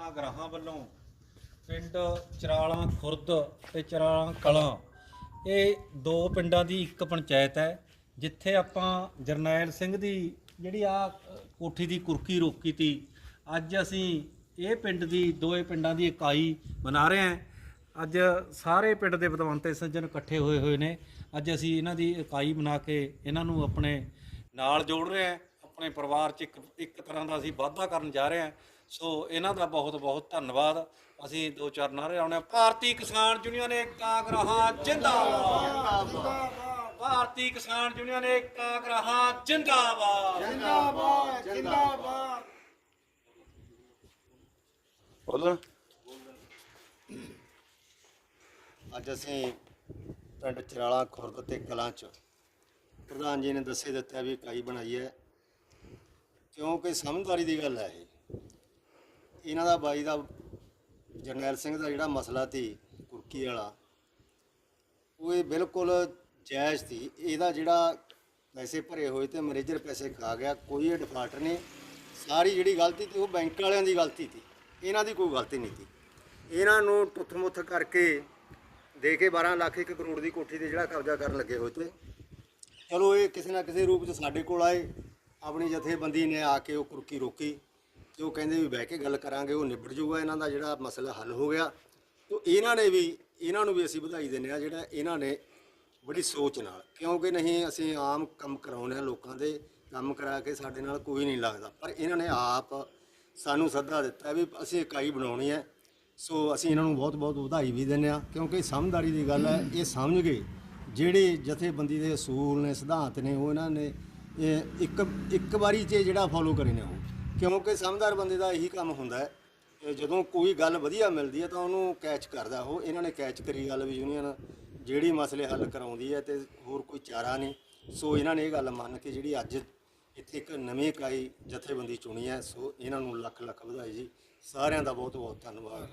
ਏਕਤਾ ਗ੍ਰਾਹਾਂ ਵੱਲੋਂ ਪਿੰਡ ਚਰਾਲਾਂ ਖੁਰਦ ਤੇ ਚਰਾਲਾਂ ਕਲਾਂ। ਇਹ ਦੋ ਪਿੰਡਾਂ ਦੀ ਇੱਕ ਪੰਚਾਇਤ ਹੈ, ਜਿੱਥੇ ਆਪਾਂ ਜਰਨੈਲ ਸਿੰਘ ਦੀ ਜਿਹੜੀ ਆ ਕੋਠੀ ਦੀ ਕੁਰਕੀ ਰੋਕੀ ਤੀ। ਅੱਜ ਅਸੀਂ ਇਹ ਪਿੰਡ ਦੀ, ਦੋਏ ਪਿੰਡਾਂ ਦੀ ਇਕਾਈ ਬਣਾ ਰਹੇ ਹਾਂ। ਅੱਜ ਸਾਰੇ ਪਿੰਡ ਦੇ ਵਿਦਵਾਨਤੇ ਸੱਜਣ ਇਕੱਠੇ ਹੋਏ ਹੋਏ ਨੇ। ਅੱਜ ਅਸੀਂ ਇਹਨਾਂ ਦੀ ਇਕਾਈ ਬਣਾ ਕੇ ਇਹਨਾਂ ਨੂੰ ਆਪਣੇ ਨਾਲ ਜੋੜ ਰਹੇ ਹਾਂ। ਆਪਣੇ ਪਰਿਵਾਰ 'ਚ ਇੱਕ ਇੱਕ ਤਰ੍ਹਾਂ ਦਾ ਅਸੀਂ ਵਾਅਦਾ ਕਰਨ ਜਾ ਰਹੇ ਹਾਂ। ਸੋ ਇਹਨਾਂ ਦਾ ਬਹੁਤ ਬਹੁਤ ਧੰਨਵਾਦ। ਅਸੀਂ ਦੋ ਚਾਰ ਨਾਰੇ ਆਉਣੇ ਭਾਰਤੀ ਕਿਸਾਨ ਯੂਨੀਅਨ ਏਕਤਾ ਗ੍ਰਾਹਾਂ ਜਿੰਦਾਬਾਦ। ਭਾਰਤੀ ਕਿਸਾਨ ਯੂਨੀਅਨ ਏਕਤਾ ਗ੍ਰਾਹਾਂ ਜਿੰਦਾਬਾਦ। ਜਿੰਦਾਬਾਦ ਜਿੰਦਾਬਾਦ। ਬੋਲਣ ਅੱਜ ਅਸੀਂ ਪਿੰਡ ਚਰਾਲਾ ਖੁਰਦ ਤੇ ਕਲਾਂ ਚ ਪ੍ਰਧਾਨ ਜੀ ਨੇ ਦੱਸੇ ਦਿੱਤਾ ਵੀ ਇਕਾਈ ਬਣਾਈ ਹੈ। ਕਿਉਂਕਿ ਸਮਝਦਾਰੀ ਦੀ ਗੱਲ ਹੈ ਇਹ। ਇਹਨਾਂ ਦਾ ਬਾਈ ਦਾ ਜਰਨੈਲ ਸਿੰਘ ਦਾ ਜਿਹੜਾ ਮਸਲਾ ਸੀ ਕੁਰਕੀ ਵਾਲਾ, ਉਹ ਇਹ ਬਿਲਕੁਲ ਜਾਇਜ਼ ਸੀ। ਇਹਦਾ ਜਿਹੜਾ ਪੈਸੇ ਭਰੇ ਹੋਏ ਤੇ ਮੈਨੇਜਰ ਪੈਸੇ ਖਾ ਗਿਆ, ਕੋਈ ਇਹ ਡਿਫਾਲਟਰ ਨਹੀਂ। ਸਾਰੀ ਜਿਹੜੀ ਗਲਤੀ ਤੇ ਉਹ ਬੈਂਕ ਵਾਲਿਆਂ ਦੀ ਗਲਤੀ ਸੀ। ਇਹਨਾਂ ਦੀ ਕੋਈ ਗਲਤੀ ਨਹੀਂ ਸੀ। ਇਹਨਾਂ ਨੂੰ ਟੁੱਥ-ਮੁੱਥ ਕਰਕੇ ਦੇ ਕੇ 12 ਲੱਖ 1 ਕਰੋੜ ਦੀ ਕੋਠੀ ਤੇ ਜਿਹੜਾ ਕਬਜ਼ਾ ਕਰਨ ਲੱਗੇ ਹੋਏ ਤੇ ਚਲੋ ਇਹ ਕਿਸੇ ਨਾ ਕਿਸੇ ਰੂਪ 'ਚ ਸਾਡੇ ਕੋਲ ਆਏ। ਆਪਣੀ ਜਥੇਬੰਦੀ ਨੇ ਆ ਕੇ ਉਹ ਕੁਰਕੀ ਰੋਕੀ। ਤੇ ਉਹ ਕਹਿੰਦੇ ਵੀ ਬਹਿ ਕੇ ਗੱਲ ਕਰਾਂਗੇ, ਉਹ ਨਿਬੜ ਜਾਊਗਾ ਇਹਨਾਂ ਦਾ ਜਿਹੜਾ ਮਸਲਾ ਹੱਲ ਹੋ ਗਿਆ। ਤੇ ਇਹਨਾਂ ਨੇ ਵੀ, ਇਹਨਾਂ ਨੂੰ ਵੀ ਅਸੀਂ ਵਧਾਈ ਦਿੰਦੇ ਆ ਜਿਹੜਾ ਇਹਨਾਂ ਨੇ ਬੜੀ ਸੋਚ ਨਾਲ, ਕਿਉਂਕਿ ਨਹੀਂ ਅਸੀਂ ਆਮ ਕੰਮ ਕਰਾਉਂਦੇ ਆ ਲੋਕਾਂ ਦੇ, ਕੰਮ ਕਰਾ ਕੇ ਸਾਡੇ ਨਾਲ ਕੋਈ ਨਹੀਂ ਲੱਗਦਾ। ਪਰ ਇਹਨਾਂ ਨੇ ਆਪ ਸਾਨੂੰ ਸੱਦਾ ਦਿੱਤਾ ਵੀ ਅਸੀਂ ਇਕਾਈ ਬਣਾਉਣੀ ਹੈ। ਸੋ ਅਸੀਂ ਇਹਨਾਂ ਨੂੰ ਬਹੁਤ-ਬਹੁਤ ਵਧਾਈ ਵੀ ਦਿੰਦੇ ਆ ਕਿਉਂਕਿ ਸਮਝਦਾਰੀ ਦੀ ਗੱਲ ਹੈ, ਇਹ ਸਮਝ ਗਏ ਜਿਹੜੇ ਜਥੇਬੰਦੀ ਦੇ ਅਸੂਲ ਨੇ, ਸਿਧਾਂਤ ਨੇ, ਉਹ ਇਹਨਾਂ ਨੇ, ਇਹ ਇੱਕ ਇੱਕ ਵਾਰੀ 'ਚ ਜਿਹੜਾ ਫੋਲੋ ਕਰੇ ਨੇ ਉਹ। ਕਿਉਂਕਿ ਸਮਝਦਾਰ ਬੰਦੇ ਦਾ ਇਹੀ ਕੰਮ ਹੁੰਦਾ ਹੈ। ਇਹ ਜਦੋਂ ਕੋਈ ਗੱਲ ਵਧੀਆ ਮਿਲਦੀ ਹੈ ਤਾਂ ਉਹਨੂੰ ਕੈਚ ਕਰਦਾ। ਉਹ ਇਹਨਾਂ ਨੇ ਕੈਚ ਕਰੀ ਗੱਲ ਵੀ ਯੂਨੀਅਨ ਜਿਹੜੀ ਮਸਲੇ ਹੱਲ ਕਰਾਉਂਦੀ ਹੈ ਤੇ ਹੋਰ ਕੋਈ ਚਾਰਾ ਨਹੀਂ। ਸੋ ਇਹਨਾਂ ਨੇ ਇਹ ਗੱਲ ਮੰਨ ਕੇ ਜਿਹੜੀ ਅੱਜ ਇੱਥੇ ਇੱਕ ਨਵੀਂ ਇਕਾਈ ਜਥੇਬੰਦੀ ਚੁਣੀ ਹੈ, ਸੋ ਇਹਨਾਂ ਨੂੰ ਲੱਖ ਲੱਖ ਵਧਾਈ ਜੀ। ਸਾਰਿਆਂ ਦਾ ਬਹੁਤ ਬਹੁਤ ਧੰਨਵਾਦ।